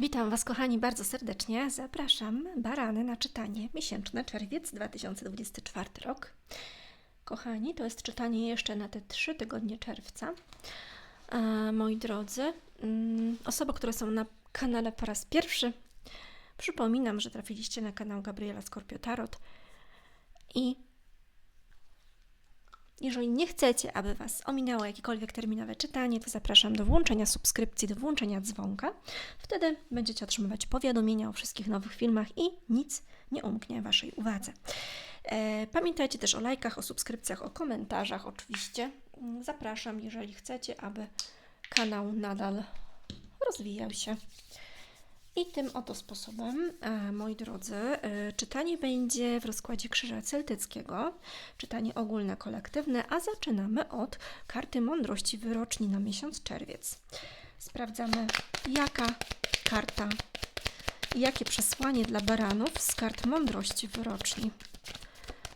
Witam Was, kochani, bardzo serdecznie. Zapraszam Barany na czytanie miesięczne czerwiec 2024 rok. Kochani, to jest czytanie jeszcze na te trzy tygodnie czerwca. E, moi drodzy, mm, osoby, które są na kanale po raz pierwszy, przypominam, że trafiliście na kanał Gabriela Skorpio Tarot i jeżeli nie chcecie, aby Was ominęło jakiekolwiek terminowe czytanie, to zapraszam do włączenia subskrypcji, do włączenia dzwonka. Wtedy będziecie otrzymywać powiadomienia o wszystkich nowych filmach i nic nie umknie Waszej uwadze. E, Pamiętajcie też o lajkach, o subskrypcjach, o komentarzach oczywiście. Zapraszam, jeżeli chcecie, aby kanał nadal rozwijał się. I tym oto sposobem, e, moi drodzy, e, czytanie będzie w rozkładzie Krzyża Celtyckiego, czytanie ogólne, kolektywne, a zaczynamy od karty mądrości wyroczni na miesiąc czerwiec. Sprawdzamy, jaka karta, jakie przesłanie dla baranów z kart mądrości wyroczni.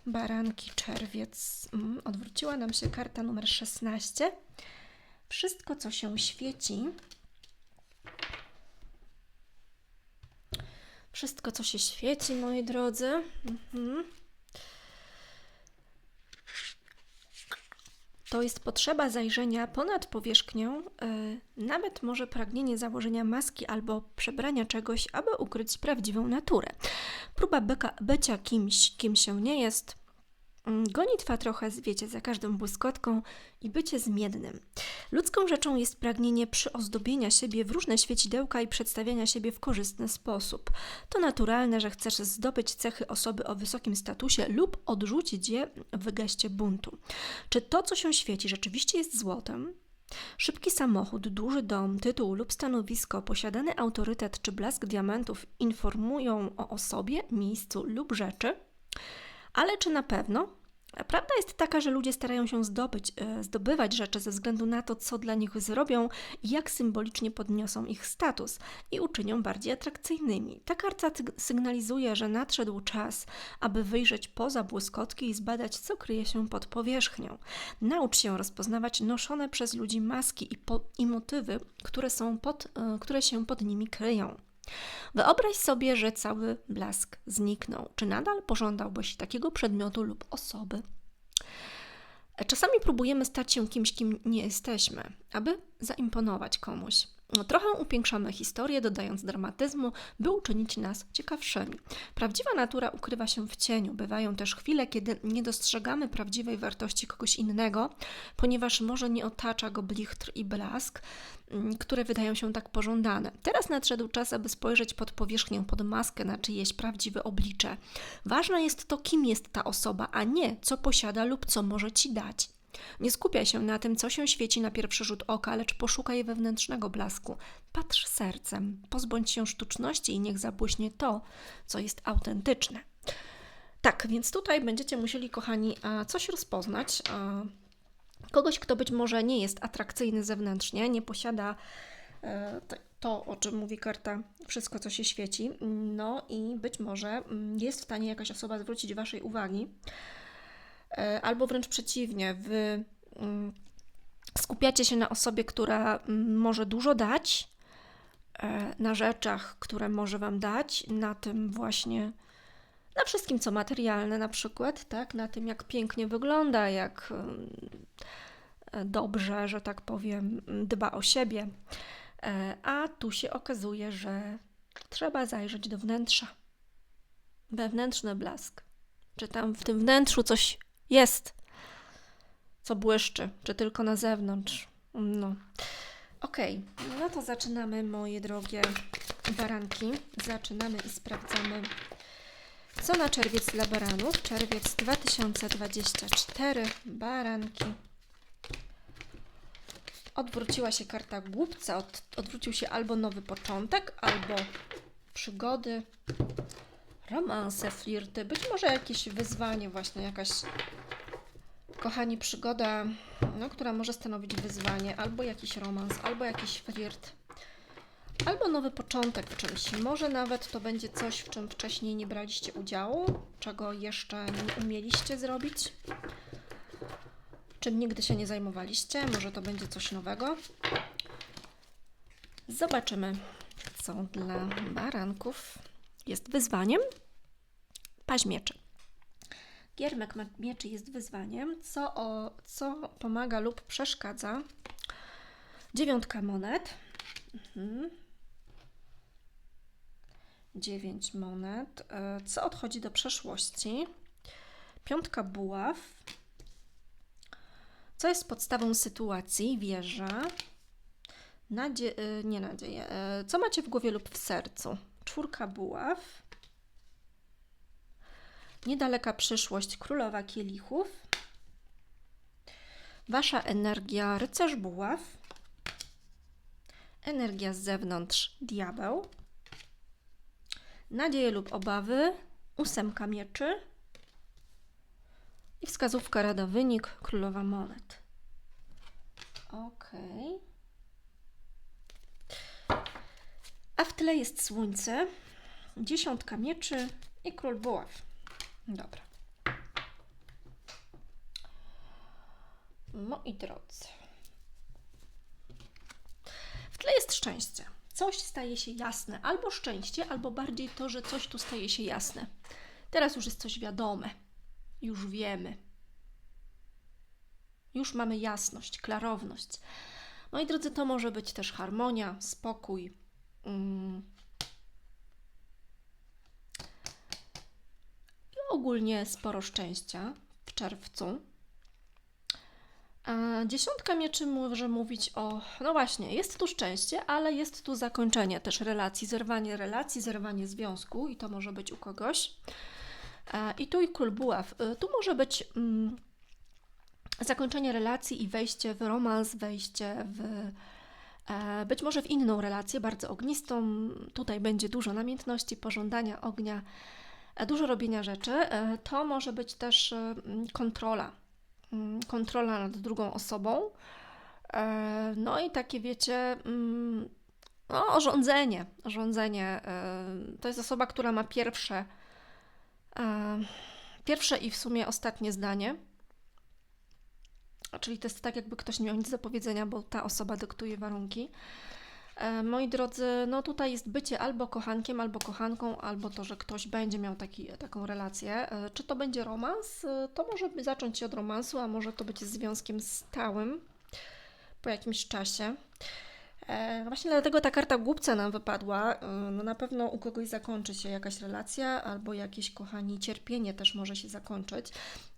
Baranki, czerwiec. Mm, Odwróciła nam się karta numer 16. Wszystko, co się świeci, Wszystko, co się świeci, moi drodzy. Mhm. To jest potrzeba zajrzenia ponad powierzchnią, yy, nawet może pragnienie założenia maski albo przebrania czegoś, aby ukryć prawdziwą naturę. Próba byka, bycia kimś, kim się nie jest. Mm, Gonitwa trochę, wiecie, za każdą błyskotką i bycie zmiennym. Ludzką rzeczą jest pragnienie przyozdobienia siebie w różne świecidełka i przedstawiania siebie w korzystny sposób. To naturalne, że chcesz zdobyć cechy osoby o wysokim statusie lub odrzucić je w geście buntu. Czy to, co się świeci, rzeczywiście jest złotem? Szybki samochód, duży dom, tytuł lub stanowisko, posiadany autorytet czy blask diamentów informują o osobie, miejscu lub rzeczy? Ale czy na pewno? Prawda jest taka, że ludzie starają się zdobyć, e, zdobywać rzeczy ze względu na to, co dla nich zrobią i jak symbolicznie podniosą ich status i uczynią bardziej atrakcyjnymi. Ta karta syg- sygnalizuje, że nadszedł czas, aby wyjrzeć poza błyskotki i zbadać, co kryje się pod powierzchnią. Naucz się rozpoznawać noszone przez ludzi maski i, po- i motywy, które, są pod, e, które się pod nimi kryją. Wyobraź sobie, że cały blask zniknął. Czy nadal pożądałbyś takiego przedmiotu lub osoby? Czasami próbujemy stać się kimś, kim nie jesteśmy, aby zaimponować komuś. No, trochę upiększamy historię, dodając dramatyzmu, by uczynić nas ciekawszymi. Prawdziwa natura ukrywa się w cieniu. Bywają też chwile, kiedy nie dostrzegamy prawdziwej wartości kogoś innego, ponieważ może nie otacza go blichtr i blask, mm, które wydają się tak pożądane. Teraz nadszedł czas, aby spojrzeć pod powierzchnię, pod maskę na czyjeś prawdziwe oblicze. Ważne jest to, kim jest ta osoba, a nie co posiada lub co może ci dać. Nie skupiaj się na tym, co się świeci na pierwszy rzut oka, lecz poszukaj wewnętrznego blasku. Patrz sercem, pozbądź się sztuczności i niech zabłyśnie to, co jest autentyczne. Tak, więc tutaj będziecie musieli, kochani, coś rozpoznać. Kogoś, kto być może nie jest atrakcyjny zewnętrznie, nie posiada e, to, o czym mówi karta, wszystko, co się świeci, no i być może mm, jest w stanie jakaś osoba zwrócić Waszej uwagi, albo wręcz przeciwnie, wy mm, skupiacie się na osobie, która mm, może dużo dać, e, na rzeczach, które może Wam dać, na tym właśnie, na wszystkim, co materialne na przykład, tak, na tym, jak pięknie wygląda, jak mm, e, dobrze, że tak powiem, dba o siebie. E, A tu się okazuje, że trzeba zajrzeć do wnętrza. Wewnętrzny blask. Czy tam w tym wnętrzu coś jest, co błyszczy, czy tylko na zewnątrz. No. Okej, no to zaczynamy, moje drogie baranki. Zaczynamy i sprawdzamy, co na czerwiec dla baranów. Czerwiec 2024, baranki. Odwróciła się karta głupca, od, odwrócił się albo nowy początek, albo przygody, romanse, flirty, być może jakieś wyzwanie, właśnie jakaś, kochani, przygoda, no, która może stanowić wyzwanie, albo jakiś romans, albo jakiś flirt, albo nowy początek w czymś. Może nawet to będzie coś, w czym wcześniej nie braliście udziału, czego jeszcze nie umieliście zrobić, czym nigdy się nie zajmowaliście. Może to będzie coś nowego. Zobaczymy, co dla baranków jest wyzwaniem? Paź mieczy. Giermek mieczy jest wyzwaniem, co, o, co pomaga lub przeszkadza. Dziewiątka monet. Mhm. Dziewięć monet. E, Co odchodzi do przeszłości? Piątka buław. Co jest podstawą sytuacji? Wieża. Nadzie, y, nie nadzieję. E, Co macie w głowie lub w sercu? Czwórka buław. Niedaleka przyszłość królowa kielichów. Wasza energia rycerz buław. Energia z zewnątrz diabeł. Nadzieje lub obawy ósemka mieczy. I wskazówka rada wynik królowa monet. Okej. A w tle jest słońce, dziesiątka mieczy i król buław. Dobra. Moi drodzy. W tle jest szczęście. Coś staje się jasne. Albo szczęście, albo bardziej to, że coś tu staje się jasne. Teraz już jest coś wiadome. Już wiemy. Już mamy jasność, klarowność. Moi drodzy, to może być też harmonia, spokój. Mm. I ogólnie sporo szczęścia w czerwcu. Dziesiątka mieczy może mówić o, no właśnie, jest tu szczęście, ale jest tu zakończenie też relacji, zerwanie relacji, zerwanie związku i to może być u kogoś. I tu i król buław. E, Tu może być mm, zakończenie relacji i wejście w romans, wejście w e, być może w inną relację, bardzo ognistą. Tutaj będzie dużo namiętności, pożądania ognia, dużo robienia rzeczy. E, To może być też e, kontrola. Mm, Kontrola nad drugą osobą. E, No i takie wiecie, mm, no, rządzenie. Rządzenie. e, To jest osoba, która ma pierwsze, e, pierwsze i w sumie ostatnie zdanie. Czyli to jest tak, jakby ktoś nie miał nic do powiedzenia, bo ta osoba dyktuje warunki. E, Moi drodzy, no tutaj jest bycie albo kochankiem, albo kochanką, albo to, że ktoś będzie miał taki, taką relację. E, Czy to będzie romans? E, To może zacząć się od romansu, a może to być związkiem stałym po jakimś czasie. E, Właśnie dlatego ta karta głupca nam wypadła. E, No na pewno u kogoś zakończy się jakaś relacja, albo jakieś, kochani, cierpienie też może się zakończyć,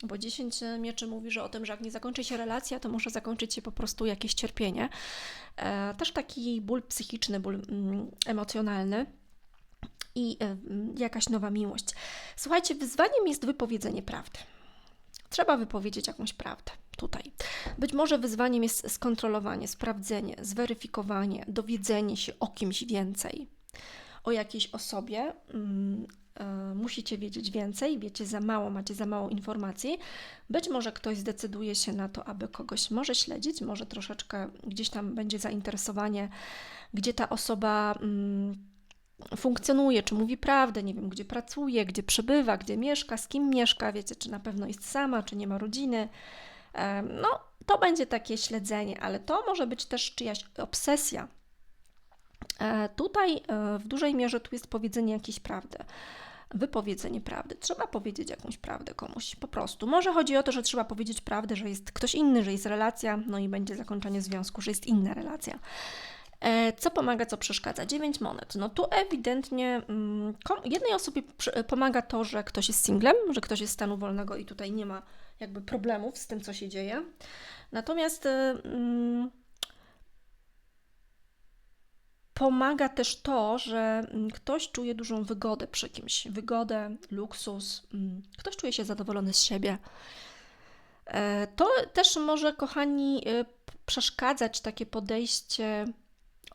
bo 10 mieczy mówi, że o tym, że jak nie zakończy się relacja, to może zakończyć się po prostu jakieś cierpienie. E, Też taki ból psychiczny, ból mm, emocjonalny i e, jakaś nowa miłość. Słuchajcie, wyzwaniem jest wypowiedzenie prawdy. Trzeba wypowiedzieć jakąś prawdę tutaj. Być może wyzwaniem jest skontrolowanie, sprawdzenie, zweryfikowanie, dowiedzenie się o kimś więcej, o jakiejś osobie. Mm, e, Musicie wiedzieć więcej, wiecie za mało, macie za mało informacji. Być może ktoś zdecyduje się na to, aby kogoś może śledzić, może troszeczkę gdzieś tam będzie zainteresowanie, gdzie ta osoba mm, funkcjonuje, czy mówi prawdę, nie wiem, gdzie pracuje, gdzie przebywa, gdzie mieszka, z kim mieszka, wiecie, czy na pewno jest sama, czy nie ma rodziny. No, to będzie takie śledzenie, ale to może być też czyjaś obsesja. E, Tutaj e, w dużej mierze tu jest powiedzenie jakiejś prawdy. Wypowiedzenie prawdy. Trzeba powiedzieć jakąś prawdę komuś, po prostu. Może chodzi o to, że trzeba powiedzieć prawdę, że jest ktoś inny, że jest relacja, no i będzie zakończenie związku, że jest inna relacja. E, Co pomaga, co przeszkadza? 9 monet. No tu ewidentnie mm, jednej osobie pomaga to, że ktoś jest singlem, że ktoś jest stanu wolnego i tutaj nie ma jakby problemów z tym, co się dzieje. Natomiast e, mm, pomaga też to, że mm, ktoś czuje dużą wygodę przy kimś. Wygodę, luksus. mm, Ktoś czuje się zadowolony z siebie. E, To też może, kochani, p- przeszkadzać takie podejście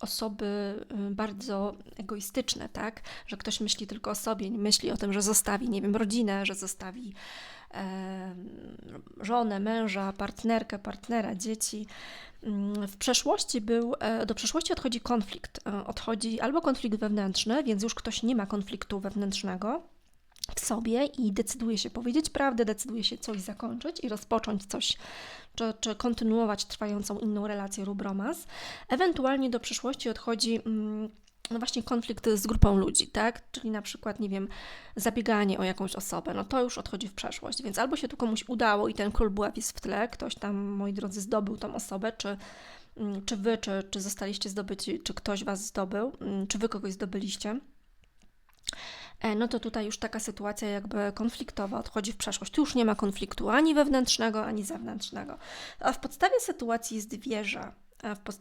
osoby y, bardzo egoistyczne, tak? Że ktoś myśli tylko o sobie, nie myśli o tym, że zostawi, nie wiem, rodzinę, że zostawi żonę, męża, partnerkę, partnera, dzieci. Mm, W przeszłości był, e, do przeszłości odchodzi konflikt. E, Odchodzi albo konflikt wewnętrzny, więc już ktoś nie ma konfliktu wewnętrznego w sobie i decyduje się powiedzieć prawdę, decyduje się coś zakończyć i rozpocząć coś, czy, czy kontynuować trwającą inną relację lub romans. Ewentualnie do przyszłości odchodzi mm, no właśnie konflikt z grupą ludzi, tak? Czyli na przykład, nie wiem, zabieganie o jakąś osobę, no to już odchodzi w przeszłość, więc albo się tu komuś udało i ten król buław jest w tle, ktoś tam, moi drodzy, zdobył tą osobę, czy, mm, czy wy, czy, czy zostaliście zdobyci, czy ktoś was zdobył, mm, czy wy kogoś zdobyliście, e, no to tutaj już taka sytuacja jakby konfliktowa odchodzi w przeszłość. Tu już nie ma konfliktu ani wewnętrznego, ani zewnętrznego. A w podstawie sytuacji jest wieża.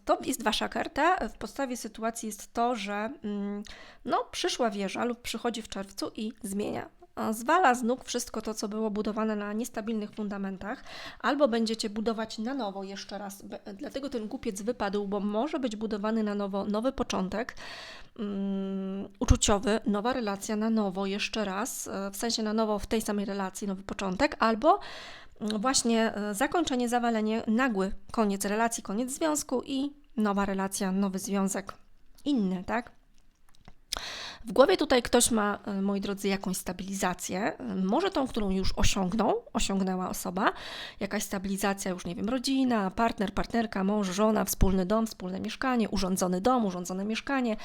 To jest wasza karta. W podstawie sytuacji jest to, że mm, no, przyszła wieża lub przychodzi w czerwcu i zmienia. Zwala z nóg wszystko to, co było budowane na niestabilnych fundamentach, albo będziecie budować na nowo jeszcze raz. Dlatego ten głupiec wypadł, bo może być budowany na nowo nowy początek um, uczuciowy, nowa relacja na nowo jeszcze raz, e, w sensie na nowo w tej samej relacji nowy początek, albo właśnie e, zakończenie, zawalenie, nagły koniec relacji, koniec związku i nowa relacja, nowy związek, inny, tak? W głowie tutaj ktoś ma, e, moi drodzy, jakąś stabilizację, może tą, którą już osiągnął, osiągnęła osoba, jakaś stabilizacja, już nie wiem, rodzina, partner, partnerka, mąż, żona, wspólny dom, wspólne mieszkanie, urządzony dom, urządzone mieszkanie.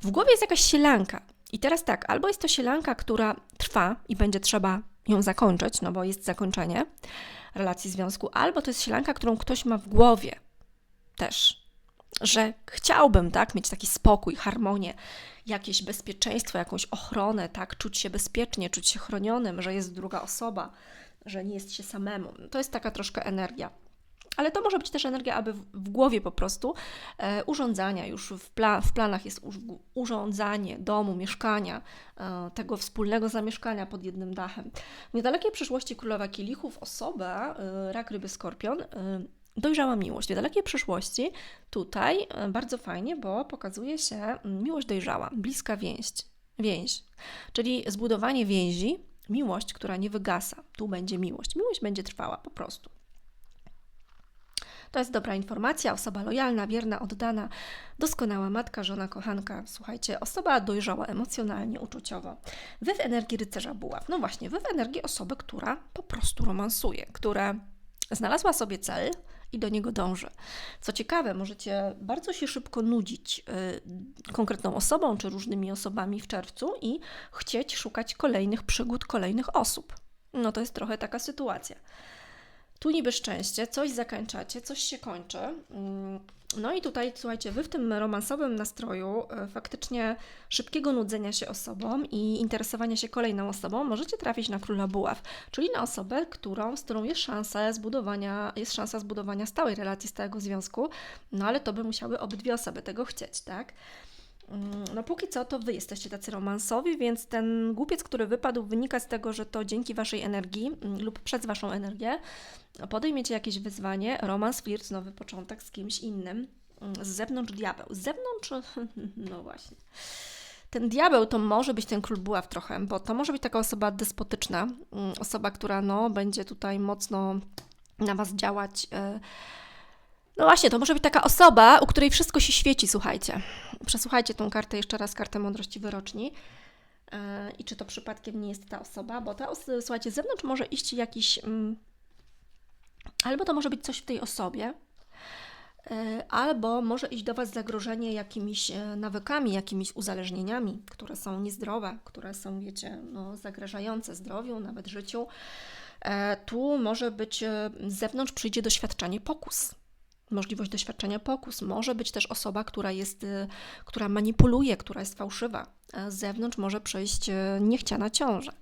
W głowie jest jakaś sielanka. I teraz tak, albo jest to sielanka, która trwa i będzie trzeba ją zakończyć, no bo jest zakończenie relacji związku, albo to jest sielanka, którą ktoś ma w głowie też, że chciałbym, tak, mieć taki spokój, harmonię, jakieś bezpieczeństwo, jakąś ochronę, tak, czuć się bezpiecznie, czuć się chronionym, że jest druga osoba, że nie jest się samemu. To jest taka troszkę energia. Ale to może być też energia, aby w, głowie po prostu e, urządzania, już w, pla, w planach jest urządzanie domu, mieszkania, e, tego wspólnego zamieszkania pod jednym dachem. W niedalekiej przyszłości królowa kielichów, osoba, e, rak, ryby, skorpion, e, dojrzała miłość. W niedalekiej przyszłości tutaj e, bardzo fajnie, bo pokazuje się mm, miłość dojrzała, bliska więź, więź, czyli zbudowanie więzi, miłość, która nie wygasa. Tu będzie miłość. Miłość będzie trwała po prostu. To jest dobra informacja, osoba lojalna, wierna, oddana, doskonała matka, żona, kochanka. Słuchajcie, osoba dojrzała emocjonalnie, uczuciowo. Wy w energii rycerza buław. No właśnie, wy w energii osoby, która po prostu romansuje, która znalazła sobie cel, i do niego dąży. Co ciekawe, możecie bardzo się szybko nudzić y, konkretną osobą czy różnymi osobami w czerwcu i chcieć szukać kolejnych przygód, kolejnych osób. No to jest trochę taka sytuacja. Tu niby szczęście, coś zakończacie, coś się kończy. Mm, no i tutaj, słuchajcie, wy w tym romansowym nastroju e, faktycznie szybkiego nudzenia się osobą i interesowania się kolejną osobą możecie trafić na króla buław, czyli na osobę, którą, z którą jest szansa zbudowania, jest szansa zbudowania stałej relacji, stałego związku, no ale to by musiały obydwie osoby tego chcieć, tak? Mm, no póki co to Wy jesteście tacy romansowi, więc ten głupiec, który wypadł, wynika z tego, że to dzięki Waszej energii mm, lub przez Waszą energię podejmiecie jakieś wyzwanie, romans, flirt, nowy początek z kimś innym. Mm, z zewnątrz diabeł. Z zewnątrz, no właśnie. Ten diabeł to może być ten król buław trochę, bo to może być taka osoba despotyczna, osoba, która no, będzie tutaj mocno na Was działać. Yy, no właśnie, to może być taka osoba, u której wszystko się świeci, słuchajcie. Przesłuchajcie tą kartę jeszcze raz, kartę mądrości wyroczni. E, I czy to przypadkiem nie jest ta osoba, bo ta słuchajcie, z zewnątrz może iść jakiś. Mm, albo to może być coś w tej osobie, e, albo może iść do Was zagrożenie jakimiś e, nawykami, jakimiś uzależnieniami, które są niezdrowe, które są, wiecie, no, zagrażające zdrowiu, nawet życiu. Tu może być z zewnątrz przyjdzie doświadczenie pokus możliwość doświadczenia pokus. Może być też osoba, która jest, y, która manipuluje, która jest fałszywa. Z zewnątrz może przyjść y, niechciana ciąża.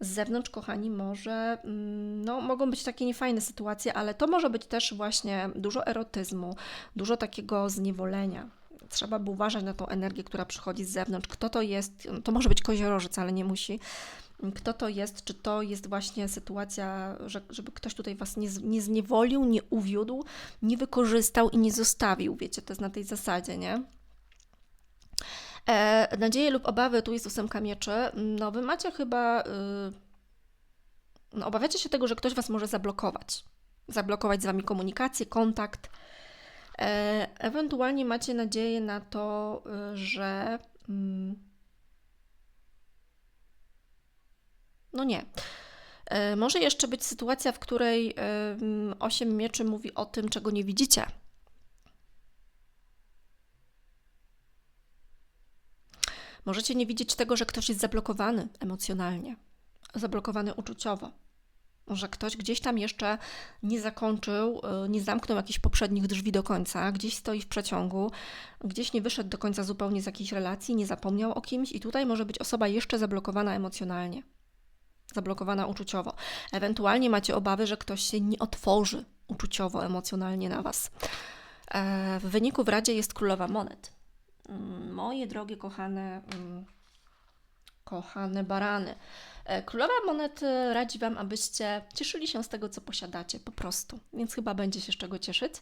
Z zewnątrz, kochani, może, mm, no, mogą być takie niefajne sytuacje, ale to może być też właśnie dużo erotyzmu, dużo takiego zniewolenia. Trzeba by uważać na tą energię, która przychodzi z zewnątrz. Kto to jest? To może być koziorożec, ale nie musi kto to jest, czy to jest właśnie sytuacja, że, żeby ktoś tutaj Was nie, nie zniewolił, nie uwiódł, nie wykorzystał i nie zostawił, wiecie, to jest na tej zasadzie, nie? E, nadzieje lub obawy, tu jest ósemka mieczy, no Wy macie chyba, yy, no, obawiacie się tego, że ktoś Was może zablokować, zablokować z Wami komunikację, kontakt, e, ewentualnie macie nadzieję na to, yy, że... Yy, No nie. E, może jeszcze być sytuacja, w której osiem mieczy mówi o tym, czego nie widzicie. Możecie nie widzieć tego, że ktoś jest zablokowany emocjonalnie, zablokowany uczuciowo. Może ktoś gdzieś tam jeszcze nie zakończył, y, nie zamknął jakichś poprzednich drzwi do końca, gdzieś stoi w przeciągu, gdzieś nie wyszedł do końca zupełnie z jakiejś relacji, nie zapomniał o kimś, i tutaj może być osoba jeszcze zablokowana emocjonalnie, zablokowana uczuciowo. Ewentualnie macie obawy, że ktoś się nie otworzy uczuciowo, emocjonalnie na Was. E, W wyniku w Radzie jest królowa monet. Mm, Moje drogie, kochane, mm, kochane barany. E, Królowa monet e, radzi Wam, abyście cieszyli się z tego, co posiadacie, po prostu. Więc chyba będzie się z czego cieszyć.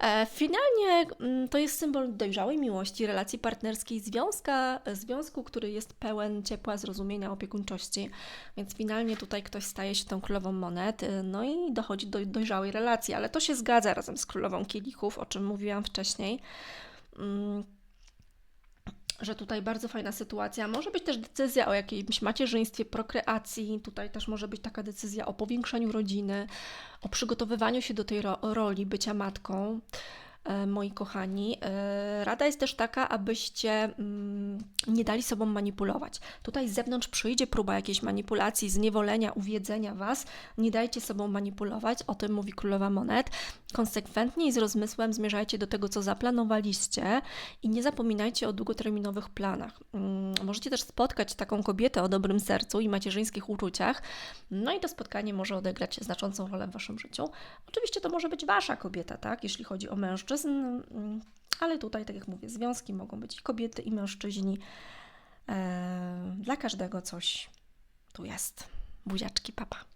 E, Finalnie mm, to jest symbol dojrzałej miłości, relacji partnerskiej, związka, związku, który jest pełen ciepła, zrozumienia, opiekuńczości. Więc finalnie tutaj ktoś staje się tą królową monet, no i dochodzi do dojrzałej relacji, ale to się zgadza razem z królową kielichów, o czym mówiłam wcześniej. Że tutaj bardzo fajna sytuacja. Może być też decyzja o jakimś macierzyństwie, prokreacji. Tutaj też może być taka decyzja o powiększeniu rodziny, o przygotowywaniu się do tej ro- roli bycia matką. E, Moi kochani, E, rada jest też taka, abyście mm, nie dali sobą manipulować. Tutaj z zewnątrz przyjdzie próba jakiejś manipulacji, zniewolenia, uwiedzenia Was. Nie dajcie sobą manipulować, o tym mówi Królowa Monet. Konsekwentnie i z rozmysłem zmierzajcie do tego, co zaplanowaliście i nie zapominajcie o długoterminowych planach. Mm, Możecie też spotkać taką kobietę o dobrym sercu i macierzyńskich uczuciach, no i to spotkanie może odegrać znaczącą rolę w Waszym życiu. Oczywiście to może być Wasza kobieta, tak, jeśli chodzi o mężczyzn, mm, ale tutaj, tak jak mówię, związki mogą być i kobiety, i mężczyźni. E, Dla każdego coś tu jest. Buziaczki, papa.